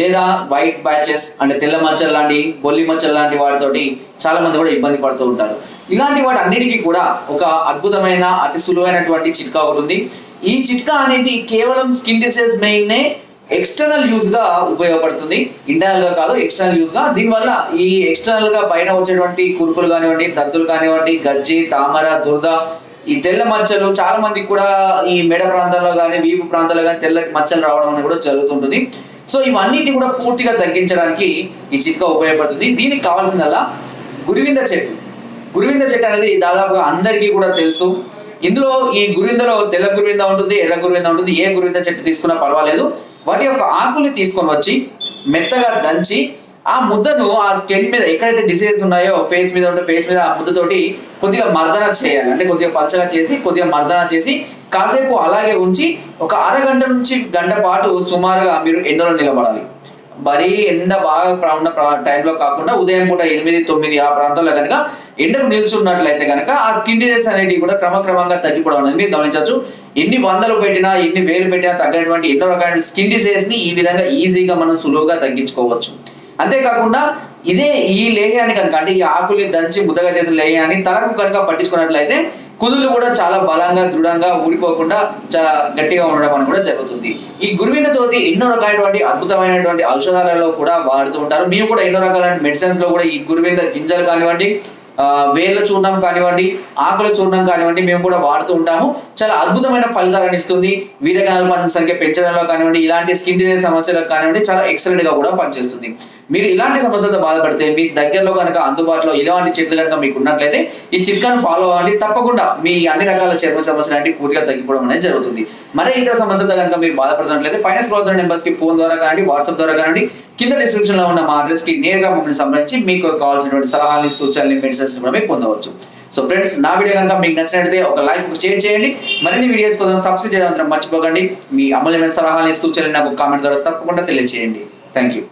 లేదా white batches అంటే తెల్ల మచ్చలు లాంటి బొల్లి మచ్చలు లాంటి వాటితోటి చాలా మంది కూడా ఇబ్బంది పడుతూ ఉంటారు. ఇలాంటి వాటి అన్నిటికీ కూడా ఒక అద్భుతమైన అతి సులువైనటువంటి చిట్కా ఒకటి ఉంది. ఈ చిట్కా అనేది కేవలం స్కిన్ డిసీజ్ మెయిన్ ఎక్స్టర్నల్ యూజ్గా ఉపయోగపడుతుంది. ఇంటర్నల్గా కాదు ఎక్స్టర్నల్ యూజ్గా. దీనివల్ల ఈ ఎక్స్టర్నల్గా పైన వచ్చేటువంటి కురుపులు కానివ్వండి దద్దులు కానివ్వండి గజ్జి తామర దురద ఈ తెల్ల మచ్చలు చాలా మందికి కూడా ఈ మెడ ప్రాంతాల్లో కానీ వీపు ప్రాంతాల్లో కానీ తెల్లటి మచ్చలు రావడం అనేది కూడా జరుగుతుంటుంది. సో ఇవన్నిటిని కూడా పూర్తిగా తగ్గించడానికి ఈ చిట్కా ఉపయోగపడుతుంది. దీనికి కావాల్సిందల్లా గురివింద చెట్టు. గురివింద చెట్టు అనేది దాదాపుగా అందరికీ కూడా తెలుసు. ఇందులో ఈ గురివిందలో తెల్ల గురివింద ఉంటుంది ఎర్ర గురివింద ఉంటుంది. ఏ గురివింద చెట్టు తీసుకున్నా పర్వాలేదు. వాటి యొక్క ఆకుల్ని తీసుకొని వచ్చి మెత్తగా దంచి ఆ ముద్దను ఆ స్కిన్ మీద ఎక్కడైతే డిసీజెస్ ఉన్నాయో ఫేస్ మీద ఉంటే ఫేస్ మీద ఆ ముద్దతోటి కొద్దిగా మర్దన చేయాలి. అంటే కొద్దిగా పచ్చగా చేసి కొద్దిగా మర్దన చేసి కాసేపు అలాగే ఉంచి ఒక అరగంట నుంచి గంట పాటు సుమారుగా మీరు ఎండలో నిలబడాలి. మరీ ఎండ బాగా ఉన్న టైంలో కాకుండా ఉదయం పూట ఎనిమిది తొమ్మిది ఆ ప్రాంతంలో కనుక ఎండకు నిల్చున్నట్లయితే కనుక ఆ స్కిన్ డిజీజ్ అనేటివి కూడా క్రమక్రమంగా తగ్గిపోవడం అనేది మీరు గమనించవచ్చు. ఎన్ని వందలు పెట్టినా ఎన్ని వేలు పెట్టినా తగ్గటువంటి ఎన్నో రకాల స్కిన్ డిసీజెస్ని ఈ విధంగా ఈజీగా మనం సులువుగా తగ్గించుకోవచ్చు. అంతేకాకుండా ఇదే ఈ లేహ్యాన్ని కనుక అంటే ఈ ఆకుల్ని దంచి ముద్దగా చేసిన లేహ్యాన్ని తలకు కనుక పట్టించుకున్నట్లయితే కుదులు కూడా చాలా బలంగా దృఢంగా ఊడిపోకుండా చాలా గట్టిగా ఉండడం అని కూడా జరుగుతుంది. ఈ గురువిన తోటి ఎన్నో రకాలైనటువంటి అద్భుతమైనటువంటి ఔషధాలలో కూడా వాడుతూ ఉంటారు. మేము కూడా ఎన్నో రకాలైన మెడిసిన్స్లో కూడా ఈ గురువింద గింజలు కానివ్వండి వేళ్ళ చూడడం చూర్ణం కానివ్వండి ఆకుల చూర్ణం కానివ్వండి మేము కూడా వాడుతూ ఉంటాము. చాలా అద్భుతమైన ఫలితాలను ఇస్తుంది. వీరకణాల సంఖ్య పెంచడంలో కానివ్వండి ఇలాంటి స్కిన్ డిజీజ్ సమస్యలకు కానివ్వండి చాలా ఎక్సలెంట్గా కూడా పనిచేస్తుంది. మీరు ఇలాంటి సమస్యలతో బాధపడితే మీ దగ్గరలో కనుక అందుబాటులో ఇలాంటి చెట్లు కనుక మీకు ఉన్నట్లయితే ఈ చిట్కాను ఫాలో అవ్వండి. తప్పకుండా మీ అన్ని రకాల చర్మ సమస్యలు అంటే పూర్తిగా తగ్గిపోవడం అనేది జరుగుతుంది. మరే ఇతర సమస్యలతో కనుక మీరు బాధపడుతున్నట్లయితే పైన స్క్రోల్ నెంబర్స్కి ఫోన్ ద్వారా కానివ్వండి వాట్సాప్ ద్వారా కానివ్వండి కింద డిస్క్రిప్షన్లో ఉన్న మా అడ్రస్కి నేరుగా మమ్మల్ని సంప్రదించి మీకు కావాల్సినటువంటి సలహాలు సూచనలు మెడిసిన్స్ కూడా మీరు పొందవచ్చు. సో ఫ్రెండ్స్ నా వీడియో కనుక మీకు నచ్చినట్లయితే ఒక లైక్ షేర్ చేయండి. మరిన్ని వీడియోస్ కోసం సబ్స్క్రైబ్ చేయడం మర్చిపోకండి. మీ అమూల్యమైన సలహాలు సూచనలు నాకు కామెంట్ ద్వారా తప్పకుండా తెలియజేయండి థ్యాంక్ యూ